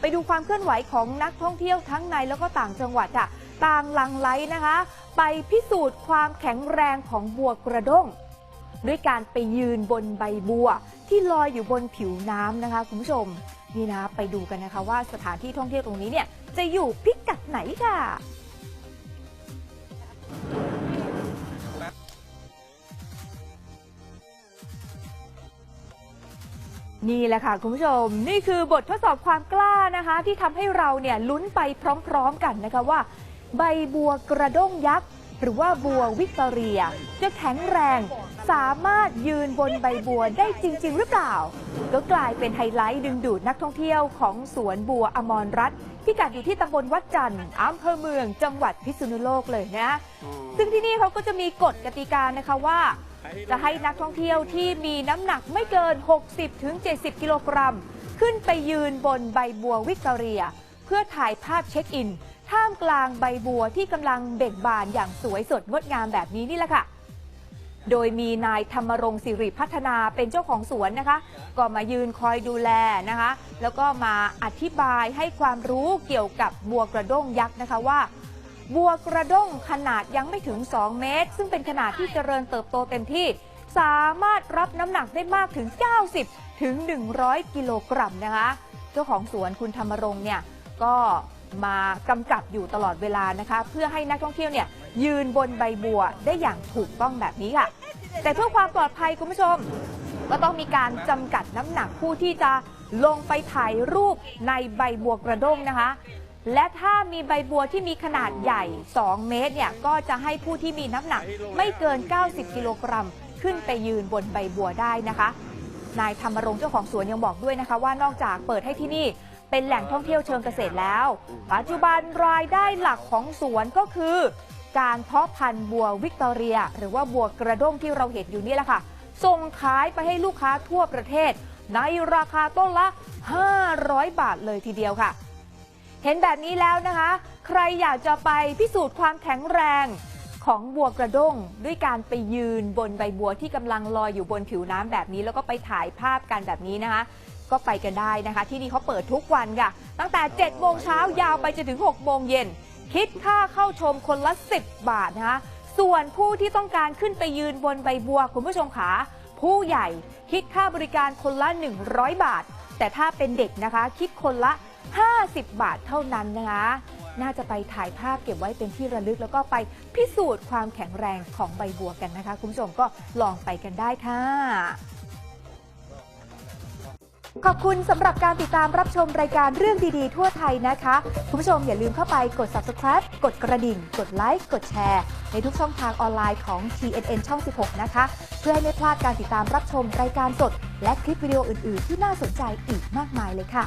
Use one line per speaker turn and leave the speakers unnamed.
ไปดูความเคลื่อนไหวของนักท่องเที่ยวทั้งในแล้วก็ต่างจังหวัดค่ะ ต่างหลังไหลนะคะ ไปพิสูจน์ความแข็งแรงของบัวกระด้งด้วยการไปยืนบนใบบัว ที่ลอยอยู่บนผิวน้ำนะคะ คุณผู้ชมนี่นะไปดูกันนะคะว่าสถานที่ท่องเที่ยวตรงนี้เนี่ยจะอยู่พิกัดไหนค่ะ นี่แหละค่ะคุณผู้ชม นี่คือบททดสอบความกล้านะคะ ที่ทำให้เราเนี่ยลุ้นไปพร้อมๆกันนะคะว่า ใบบัวกระด้งยักษ์ หรือว่าบัววิกตอเรีย จะแข็งแรง สามารถยืนบนใบบัวได้จริง ๆ หรือเปล่า ก็กลายเป็นไฮไลท์ดึงดูดนักท่องเที่ยวของสวนบัวอมรรัตน์พิกัดอยู่ที่ตำบลวัดจันทร์อำเภอเมืองจังหวัดพิษณุโลกเลยนะ ซึ่งที่นี่เขาก็จะมีกฎกติกานะคะว่า จะให้นักท่องเที่ยวที่มีน้ำหนักไม่เกิน 60-70 กิโลกรัม ขึ้นไปยืนบนใบบัววิกตอเรีย เพื่อถ่ายภาพเช็คอิน ท่ามกลางใบบัวที่กำลังเบ่งบานอย่างสวยสดงดงามแบบนี้นี่แหละค่ะ โดยมีนายธรรมรงค์สิริพัฒนาเป็นเจ้าของสวนนะคะ ก็มายืนคอยดูแลนะคะ แล้วก็มาอธิบายให้ความรู้เกี่ยวกับบัวกระด้งยักษ์นะคะว่า บัวกระด้งขนาดยังไม่ถึง 2 เมตร ซึ่งเป็นขนาดที่เจริญเติบโตเต็มที่ สามารถรับน้ำหนักได้มากถึง 90 ถึง 100 กิโลกรัมนะคะ เจ้าของสวนคุณธรรมรงค์เนี่ยก็มากำกับอยู่ตลอดเวลานะคะ เพื่อให้นักท่องเที่ยวเนี่ยยืนบนใบบัวได้อย่างถูกต้องแบบนี้ค่ะ แต่เพื่อความปลอดภัยคุณผู้ชม ก็ต้องมีการจำกัดน้ำหนักผู้ที่จะลงไปถ่ายรูปในใบบัวกระด้งนะคะ และถ้ามีใบบัวที่มีขนาดใหญ่ 2 เมตรเนี่ยก็จะให้ผู้ที่มีน้ำหนักไม่เกิน 90 กิโลกรัม ขึ้นไปยืนบนใบบัวได้นะคะ นายธรรมรงค์เจ้าของสวนยังบอกด้วยนะคะ ว่านอกจากเปิดให้ที่นี่เป็นแหล่งท่องเที่ยวเชิงเกษตรแล้ว ปัจจุบันรายได้หลักของสวนก็คือ การเพาะพันธุ์บัววิกตอเรีย หรือว่าบัวกระด้งที่เราเห็นอยู่นี่แหละค่ะ ส่งขายไปให้ลูกค้าทั่วประเทศ ในราคาต้นละ 500 บาทเลยทีเดียวค่ะ เห็นแบบนี้แล้วนะคะ ใครอยากจะไปพิสูจน์ความแข็งแรงของบัวกระด้งด้วยการไปยืนบนใบบัวที่กำลังลอยอยู่บนผิวน้ำแบบนี้ แล้วก็ไปถ่ายภาพกันแบบนี้นะคะ ก็ไปกันได้นะคะ ที่นี่เขาเปิดทุกวันค่ะ ตั้งแต่7โมงเช้ายาวไปจนถึง6โมงเย็นคิดค่าเข้าชมคนละ 10 บาทนะคะส่วนผู้ที่ต้องการขึ้นไปยืนบนใบบัวคุณผู้ชมขาผู้ใหญ่คิดค่าบริการคนละ 100 บาท แต่ถ้าเป็นเด็กนะคะ คิดคนละ 50 บาทเท่านั้นนะคะ น่าจะไปถ่ายภาพเก็บไว้เป็นที่ระลึก แล้วก็ไปพิสูจน์ความแข็งแรงของใบบัวกันนะคะ คุณผู้ชมก็ลองไปกันได้ค่ะขอบคุณสำหรับการติดตามรับชมรายการเรื่องดีๆ ทั่วไทยนะคะ คุณผู้ชมอย่าลืมเข้าไปกด subscribe กดกระดิ่ง กดไลค์ กดแชร์ ในทุกช่องทางออนไลน์ของ TNN ช่อง 16 นะคะ เพื่อให้ไม่พลาดการติดตามรับชมรายการสด และคลิปวิดีโออื่น ๆ ที่น่าสนใจอีกมากมายเลยค่ะ